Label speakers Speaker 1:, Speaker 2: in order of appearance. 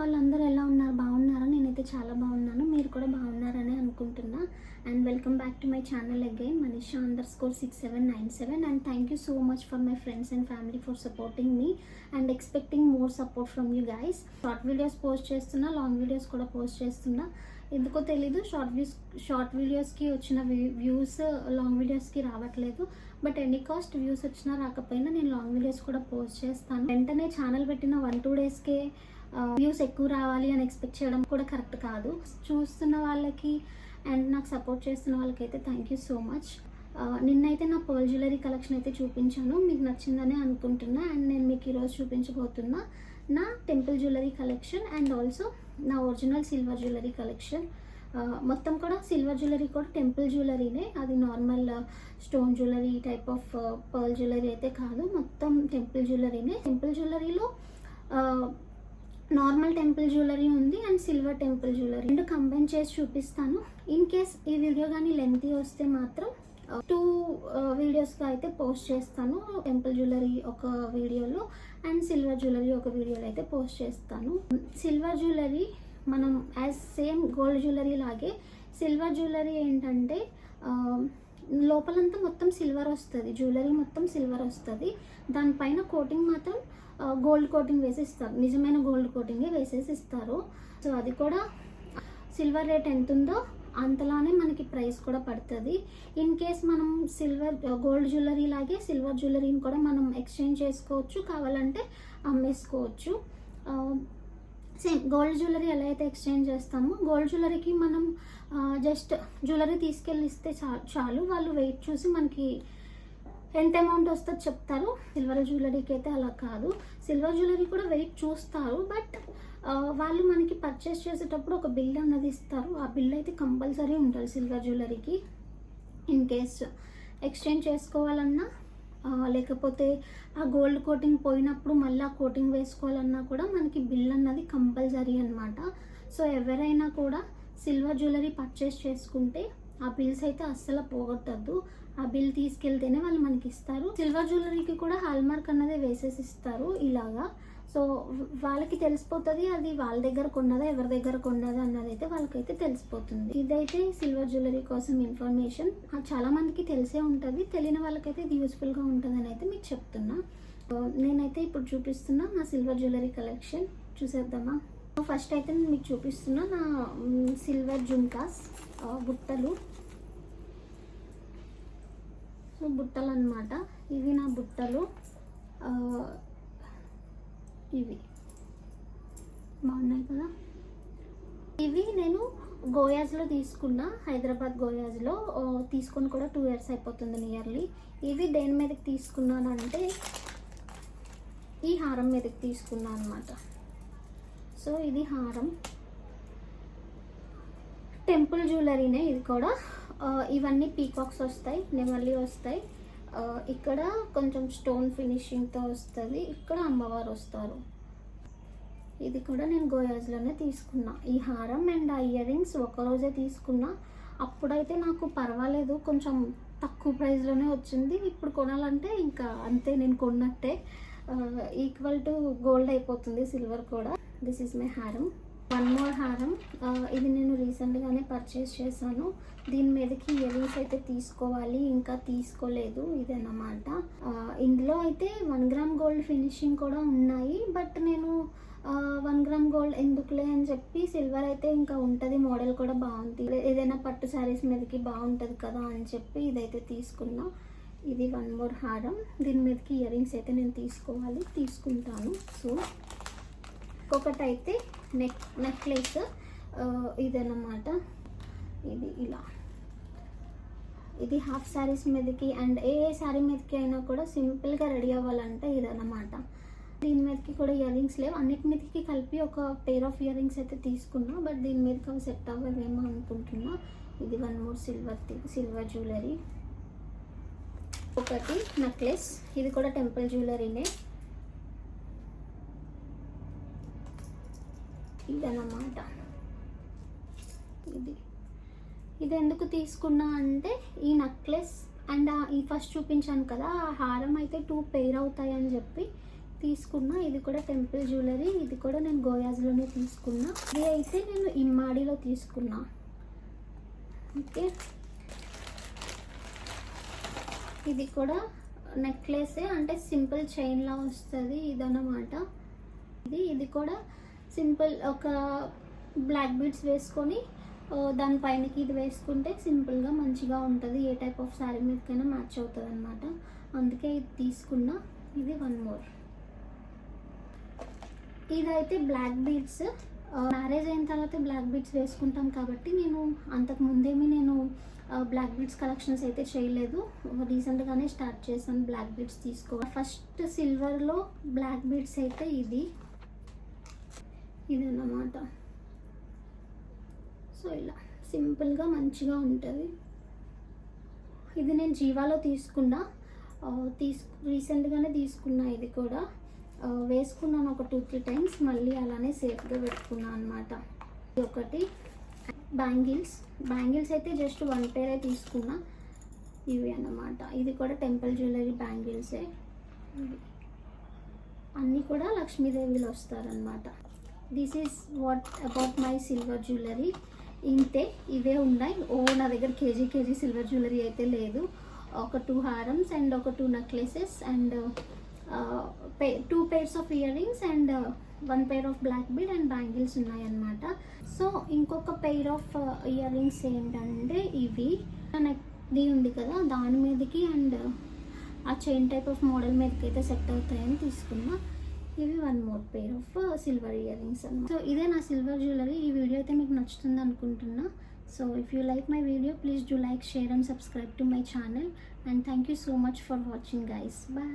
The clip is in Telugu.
Speaker 1: వాళ్ళందరూ ఎలా ఉన్నారు? బాగున్నారా? నేనైతే చాలా బాగున్నాను. మీరు కూడా బాగున్నారని అనుకుంటున్నా. And welcome back to my channel again Manisha underscore six seven nine seven and thank you so much for my friends and family for supporting me and expecting more support from you guys short videos post చేస్తున్నా లాంగ్ వీడియోస్ కూడా పోస్ట్ చేస్తున్నా. ఎందుకో తెలీదు షార్ట్ వ్యూస్ షార్ట్ వీడియోస్కి వచ్చిన వ్యూస్ లాంగ్ వీడియోస్కి రావట్లేదు. బట్ ఎనీ కాస్ట్ వ్యూస్ వచ్చినా రాకపోయినా నేను లాంగ్ వీడియోస్ కూడా పోస్ట్ చేస్తాను. వెంటనే ఛానల్ పెట్టిన వన్ టూ డేస్కే వ్యూస్ ఎక్కువ రావాలి అని ఎక్స్పెక్ట్ చేయడం కూడా కరెక్ట్ కాదు. చూస్తున్న వాళ్ళకి అండ్ నాకు సపోర్ట్ చేస్తున్న వాళ్ళకైతే థ్యాంక్ యూ సో మచ్ నిన్నైతే నా పర్ల్ జ్యువెలరీ కలెక్షన్ అయితే చూపించాను. మీకు నచ్చిందని అనుకుంటున్నా. అండ్ నేను మీకు ఈరోజు చూపించబోతున్నా నా temple jewellery collection and also నా ఒరిజినల్ సిల్వర్ జ్యువెలరీ కలెక్షన్ మొత్తం కూడా సిల్వర్ జ్యువెలరీ కూడా టెంపుల్ జ్యువెలరీనే అది normal stone jewellery type of pearl jewellery అయితే కాదు. మొత్తం టెంపుల్ జ్యువెలరీనే టెంపుల్ జ్యువెలరీలో నార్మల్ టెంపుల్ జ్యువెలరీ ఉంది అండ్ సిల్వర్ టెంపుల్ జ్యువెలరీ. రెండు కంబైన్ చేసి చూపిస్తాను. ఇన్ కేస్ ఈ వీడియో కానీ లెంతీ వస్తే మాత్రం టూ వీడియోస్గా అయితే పోస్ట్ చేస్తాను. టెంపుల్ జ్యువెలరీ ఒక వీడియోలో అండ్ సిల్వర్ జ్యువెలరీ ఒక వీడియోలో అయితే పోస్ట్ చేస్తాను. సిల్వర్ జ్యువెలరీ మనం యాజ్ సేమ్ గోల్డ్ జ్యువెలరీ లాగే సిల్వర్ జ్యువెలరీ ఏంటంటే లోపలంతా మొత్తం సిల్వర్ వస్తుంది జ్యువెలరీ మొత్తం సిల్వర్ వస్తుంది. దానిపైన కోటింగ్ మాత్రం గోల్డ్ కోటింగ్ వేసి ఇస్తారు నిజమైన గోల్డ్ కోటింగే వేసేసి ఇస్తారు సో అది కూడా సిల్వర్ రేట్ ఎంత ఉందో అంతలానే మనకి ప్రైస్ కూడా పడుతుంది. ఇన్ కేస్ మనం సిల్వర్ గోల్డ్ జ్యువెలరీ లాగే సిల్వర్ జ్యువెలరీని కూడా మనం ఎక్స్చేంజ్ చేసుకోవచ్చు కావాలంటే అమ్మేసుకోవచ్చు. సేమ్ గోల్డ్ జ్యువెలరీ ఎలా అయితే ఎక్స్చేంజ్ చేస్తామో గోల్డ్ జ్యువెలరీకి మనం జస్ట్ జ్యువెలరీ తీసుకెళ్ళి ఇస్తే చాలు. వాళ్ళు వెయిట్ చూసి మనకి ఎంత అమౌంట్ వస్తుందో చెప్తారు. సిల్వర్ జ్యువెలరీకి అయితే అలా కాదు. సిల్వర్ జ్యువెలరీ కూడా వెయిట్ చూస్తారు. బట్ వాళ్ళు మనకి పర్చేస్ చేసేటప్పుడు ఒక బిల్ అన్నది ఇస్తారు. ఆ బిల్ అయితే కంపల్సరీ ఉంటుంది సిల్వర్ జ్యువెలరీకి. ఇన్ కేస్ ఎక్స్చేంజ్ చేసుకోవాలన్నా లేకపోతే ఆ గోల్డ్ కోటింగ్ పోయినప్పుడు మళ్ళీ ఆ కోటింగ్ వేసుకోవాలన్నా కూడా మనకి బిల్ అన్నది కంపల్సరీ అనమాట సో ఎవరైనా కూడా సిల్వర్ జ్యువెలరీ పర్చేస్ చేసుకుంటే ఆ బిల్స్ అయితే అస్సలు పోగొట్టద్దు. ఆ బిల్ తీసుకెళ్తేనే వాళ్ళు మనకి ఇస్తారు. సిల్వర్ జ్యువెలరీకి కూడా హాల్మార్క్ అన్నది వేసేసి ఇస్తారు ఇలాగా. సో వాళ్ళకి తెలిసిపోతుంది అది వాళ్ళ దగ్గర కొన్నదా ఎవరి దగ్గర కొన్నదా అన్నది అయితే వాళ్ళకైతే తెలిసిపోతుంది. ఇదైతే సిల్వర్ జ్యువెలరీ కోసం ఇన్ఫర్మేషన్. చాలా మందికి తెలిసే ఉంటుంది తెలియని వాళ్ళకైతే ఇది యూస్ఫుల్గా ఉంటుందని అయితే మీకు చెప్తున్నా. నేనైతే ఇప్పుడు చూపిస్తున్నా నా సిల్వర్ జ్యువెలరీ కలెక్షన్. చూసేద్దామా? ఫస్ట్ అయితే నేను మీకు చూపిస్తున్నా నా సిల్వర్ జుంకాస్ బుట్టలు. సో బుట్టలు అన్నమాట ఇవి నా బుట్టలు. ఇవి. బాగున్నాయి కదా? ఇవి నేను గోయాజ్లో తీసుకున్న హైదరాబాద్ గోయాజ్లో. తీసుకొని కూడా టూ ఇయర్స్ అయిపోతుంది నియర్లీ. ఇవి దేని మీదకి తీసుకున్నానంటే ఈ హారం మీదకి తీసుకున్నాను అనమాట సో ఇది హారం. టెంపుల్ జ్యువెలరీనే ఇది కూడా. ఇవన్నీ పీకాక్స్ వస్తాయి నెమలి వస్తాయి. ఇక్కడ కొంచెం స్టోన్ ఫినిషింగ్తో వస్తుంది. ఇక్కడ అమ్మవారు వస్తారు. ఇది కూడా నేను గోయాజ్లోనే తీసుకున్నా. ఈ హారం అండ్ ఆ ఇయర్ రింగ్స్ ఒకరోజే తీసుకున్నా. అప్పుడైతే నాకు పర్వాలేదు. కొంచెం తక్కువ ప్రైస్లోనే వచ్చింది. ఇప్పుడు కొనాలంటే ఇంకా అంతే నేను కొన్నట్టే. ఈక్వల్ టు గోల్డ్ అయిపోతుంది సిల్వర్ కూడా. దిస్ ఈజ్ మై హారం. వన్ మోర్ హారం. ఇది నేను రీసెంట్గానే పర్చేస్ చేశాను. దీని మీదకి ఇయరింగ్స్ అయితే తీసుకోవాలి ఇంకా తీసుకోలేదు ఇదన్నమాట. ఇందులో అయితే వన్ గ్రామ్ గోల్డ్ ఫినిషింగ్ కూడా ఉన్నాయి బట్ నేను వన్ గ్రామ్ గోల్డ్ ఎందుకులే అని చెప్పి సిల్వర్ అయితే ఇంకా ఉంటుంది మోడల్ కూడా బాగుంది. ఏదైనా పట్టు శారీస్ మీదకి బాగుంటుంది కదా అని చెప్పి ఇదైతే తీసుకున్నా. ఇది వన్ మోర్ హారం. దీని మీదకి ఇయరింగ్స్ అయితే నేను తీసుకోవాలి తీసుకుంటాను. సో ఇంకొకటి అయితే నెక్ నెక్లెస్ ఇదన్నమాట. ఇది ఇలా. ఇది హాఫ్ శారీస్ మీదకి అండ్ ఏ ఏ శారీ మీదకి అయినా కూడా సింపుల్గా రెడీ అవ్వాలంటే ఇదన్నమాట. దీని మీదకి కూడా ఇయర్ రింగ్స్ లేవు. అన్నిటి మీదకి కలిపి ఒక పేర్ ఆఫ్ ఇయర్ రింగ్స్ అయితే తీసుకున్నా బట్ దీని మీదకి అవి సెట్ అవ్వవేమో అనుకుంటున్నా. ఇది one more silver silver jewellery ఒకటి నెక్లెస్ ఇది కూడా టెంపుల్ జ్యువెలరీనే ఇదన్నమాట. ఇది. ఇది ఎందుకు తీసుకున్నా అంటే ఈ నెక్లెస్ అండ్ ఈ ఫస్ట్ చూపించాను కదా ఆ హారం అయితే టూ పెయిర్ అవుతాయి అని చెప్పి తీసుకున్నా. ఇది కూడా టెంపుల్ జ్యువెలరీ ఇది కూడా నేను గోయాజ్లోనే తీసుకున్నా. ఇది అయితే నేను ఇమ్మాడిలో తీసుకున్నా. ఓకే. ఇది కూడా నెక్లెసే అంటే సింపుల్ చైన్లా వస్తుంది ఇదన్నమాట. ఇది ఇది కూడా సింపుల్ ఒక బ్లాక్ బీడ్స్ వేసుకొని దానిపైనకి ఇది వేసుకుంటే సింపుల్గా మంచిగా ఉంటుంది. ఏ టైప్ ఆఫ్ శారీ మీదకైనా మ్యాచ్ అవుతుంది అనమాట అందుకే ఇది తీసుకున్నా. ఇది వన్ మోర్. ఇదైతే బ్లాక్ బీడ్స్. మ్యారేజ్ అయిన తర్వాత బ్లాక్ బీడ్స్ వేసుకుంటాం కాబట్టి నేను అంతకు ముందేమి నేను బ్లాక్ బీడ్స్ కలెక్షన్స్ అయితే చేయలేదు. రీసెంట్గానే స్టార్ట్ చేశాను బ్లాక్ బీడ్స్ తీసుకో. ఫస్ట్ సిల్వర్లో బ్లాక్ బీడ్స్ అయితే ఇది. ఇదన్నమాట. సో ఇలా సింపుల్గా మంచిగా ఉంటుంది. ఇది నేను జీవాలో తీసుకున్నా. తీసు రీసెంట్గానే తీసుకున్నా ఇది కూడా. వేసుకున్నాను ఒక టూ త్రీ టైమ్స్. మళ్ళీ అలానే సేఫ్గా పెట్టుకున్నాను అనమాట ఇది ఒకటి. బ్యాంగిల్స్. బ్యాంగిల్స్ అయితే జస్ట్ వన్ పేరే తీసుకున్నా. ఇవి అన్నమాట. ఇది కూడా టెంపుల్ జ్యువెలరీ బ్యాంగిల్సే. అన్నీ కూడా లక్ష్మీదేవిలో వస్తారనమాట this is what about my silver jewellery ఇంతే ఇవే ఉన్నాయి. ఓ నా దగ్గర కేజీ కేజీ సిల్వర్ జ్యువెలరీ అయితే లేదు. ఒక టూ హారమ్స్ అండ్ ఒక two necklaces and pay two pairs of earrings and one pair of black bead and bangles ఉన్నాయన్నమాట. సో ఇంకొక పెయిర్ ఆఫ్ ఇయర్ రింగ్స్ ఏంటంటే ఇవి. నెక్ది ఉంది కదా దాని మీదకి అండ్ ఆ చైన్ టైప్ ఆఫ్ మోడల్ మీదకి అయితే సెట్ అవుతాయని తీసుకున్నా. ఇవి one more pair of silver earrings అనమాట సో ఇదే నా సిల్వర్ జ్యువెలరీ ఈ వీడియో అయితే మీకు నచ్చుతుంది అనుకుంటున్నా. So if you like my video please do like share and subscribe to my channel and thank you so much for watching guys bye